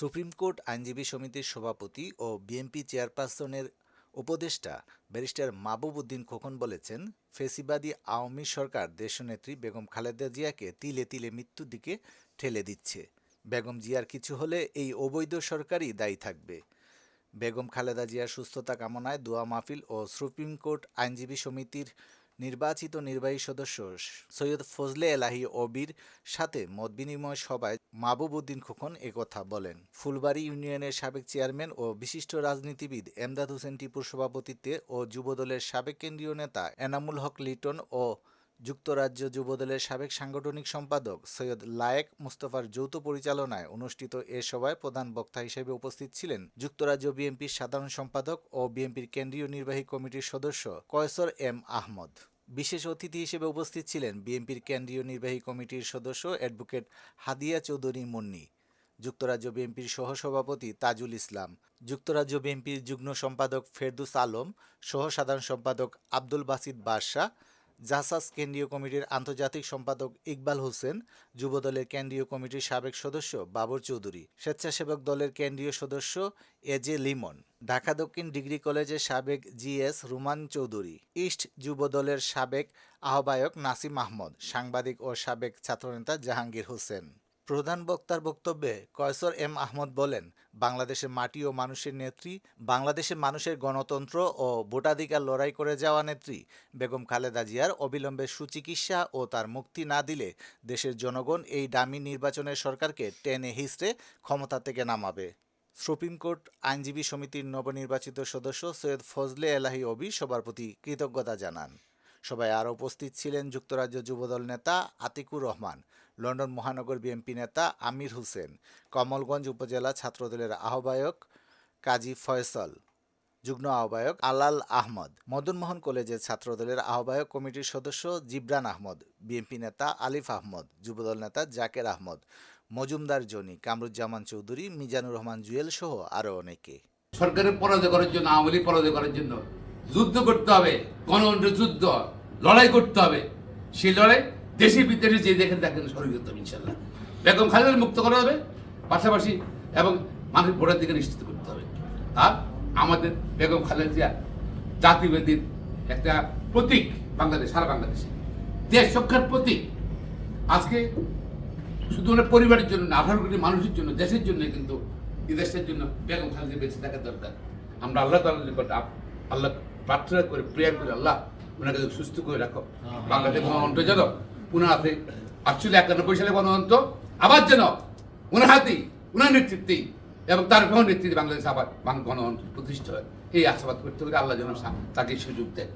Supreme court আইনজীবী সমিতির সভাপতি ও বিএনপি চেয়ারপারসনের উপদেষ্টা ব্যারিস্টার মাহবুব উদ্দিন খোকন বলেছেন, ফেসিবাদী আওয়ামী সরকার দেশনেত্রী বেগম খালেদা জিয়াকে তিলে তিলে মৃত্যুর দিকে ঠেলে দিচ্ছে। বেগম জিয়ার কিছু হলে এই অবৈধ সরকারই দায়ী থাকবে। বেগম খালেদা জিয়ার সুস্থতা কামনায় দোয়া মাহফিল ও সুপ্রিম কোর্ট আইনজীবী সমিতির নির্বাচিত নির্বাহী সদস্য সৈয়দ ফজলে এলাহি ওবির সাথে মতবিনিময় সভায় মাহবুব উদ্দিন খোকন একথা বলেন। ফুলবাড়ী ইউনিয়নের সাবেক চেয়ারম্যান ও বিশিষ্ট রাজনীতিবিদ এমদাদ হোসেন টিপুর সভাপতিত্বে ও যুবদলের সাবেক কেন্দ্রীয় নেতা এনামুল হক লিটন ও যুক্তরাজ্য যুবদলের সাবেক সাংগঠনিক সম্পাদক সৈয়দ লায়েক মুস্তফার যৌথ পরিচালনায় অনুষ্ঠিত এ সভায় প্রধান বক্তা হিসেবে উপস্থিত ছিলেন যুক্তরাজ্য বিএনপির সাধারণ সম্পাদক ও বিএনপির কেন্দ্রীয় নির্বাহী কমিটির সদস্য কয়সর এম আহমদ। বিশেষ অতিথি হিসেবে উপস্থিত ছিলেন বিএনপির কেন্দ্রীয় নির্বাহী কমিটির সদস্য অ্যাডভোকেট হাদিয়া চৌধুরী মুন্নি, যুক্তরাজ্য বিএনপির সহসভাপতি তাজুল ইসলাম, যুক্তরাজ্য বিএনপির যুগ্ম সম্পাদক ফেরদুস আলম, সহ সাধারণ সম্পাদক আব্দুল বাসিদ বাদশাহ জাসাস কেন্দ্রীয় কমিটির আন্তর্জাতিক সম্পাদক ইকবাল হোসেন, যুবদলের কেন্দ্রীয় কমিটির সাবেক সদস্য বাবর চৌধুরী, স্বেচ্ছাসেবক দলের কেন্দ্রীয় সদস্য এজে লিমন, ঢাকা দক্ষিণ ডিগ্রি কলেজের সাবেক জিএস রুমান চৌধুরী, ইস্ট যুবদলের সাবেক আহ্বায়ক নাসিম আহমদ, সাংবাদিক ও সাবেক ছাত্রনেতা জাহাঙ্গীর হোসেন। প্রধান বক্তার বক্তব্যে কয়সর এম আহমদ বলেন, বাংলাদেশের মাটি ও মানুষের নেত্রী, বাংলাদেশের মানুষের গণতন্ত্র ও ভোটাধিকার লড়াই করে যাওয়া নেত্রী। বেগম খালেদা জিয়ার অবিলম্বে সুচিকিৎসা ও তার মুক্তি না দিলে দেশের জনগণ এই দামি নির্বাচনের সরকারকে টেনে হিসড়ে ক্ষমতা থেকে নামাবে। সুপ্রিম কোর্ট আইনজীবী সমিতির নবনির্বাচিত সদস্য সৈয়দ ফজলে এলাহি অবি সবার প্রতি কৃতজ্ঞতা জানান। সবাই আরও উপস্থিত ছিলেন যুক্তরাজ্য যুবদল নেতা আতিকুর রহমান। লন্ডন মহানগর বিএনপি নেতা আমির হোসেন, কমলগঞ্জ উপজেলা ছাত্রদলের আহ্বায়ক কাজী ফয়সল, যুগ্ম আহ্বায়ক আলাল আহমদ, মদনমোহন কলেজের ছাত্রদলের আহ্বায়ক কমিটির সদস্য জিবরান আহমদ, বিএনপি নেতা আলিফ আহমদ, যুবদল নেতা জাকের আহমদ, মজুমদার জনি, কামরুজ্জামান চৌধুরী, মিজানুর রহমান জুয়েল সহ আরও অনেকে। সরকারের পরাজয় করার জন্য, আওয়ামী লীগ পরাজয় করার জন্য যুদ্ধ করতে হবে, গণতন্ত্রের যুদ্ধ, লড়াই করতে হবে। সেই লড়াই দেশে বিদেশে যে দেখেন দেখেন সরকার করতে ইনশাল্লাহ বেগম খালেদার মুক্ত করা হবে পাশাপাশি এবং মানুষ ভোটের দিকে নিশ্চিত করতে হবে। আর আমাদের বেগম খালেদা জিয়া একটা প্রতীক বাংলাদেশ সারা বাংলাদেশে। দেশ রক্ষার প্রতীক। আজকে শুধু ওনার পরিবারের জন্য না আঠারো কোটি মানুষের জন্য দেশের জন্য কিন্তু এই দেশের জন্য বেগম খালেদা বেঁচে থাকা দরকার। আমরা আল্লাহ তাআলার নিকট আল্লাহ প্রার্থনা করে প্রেয়ার করে আল্লাহ ওনাকে সুস্থ করে রাখো। বাংলাদেশ যেন ওনার হাতে আটচল্লিশ একানব্বই সালে গণতন্ত্র আবার যেন ওনার হাতেই ওনার নেতৃত্বেই এবং তার গ্রহণ নেতৃত্বে বাংলাদেশ আবার গণতন্ত্র প্রতিষ্ঠা হয়। এই আশাবাদ করতে হবে আল্লাহ যেন তাকে সুযোগ দেয়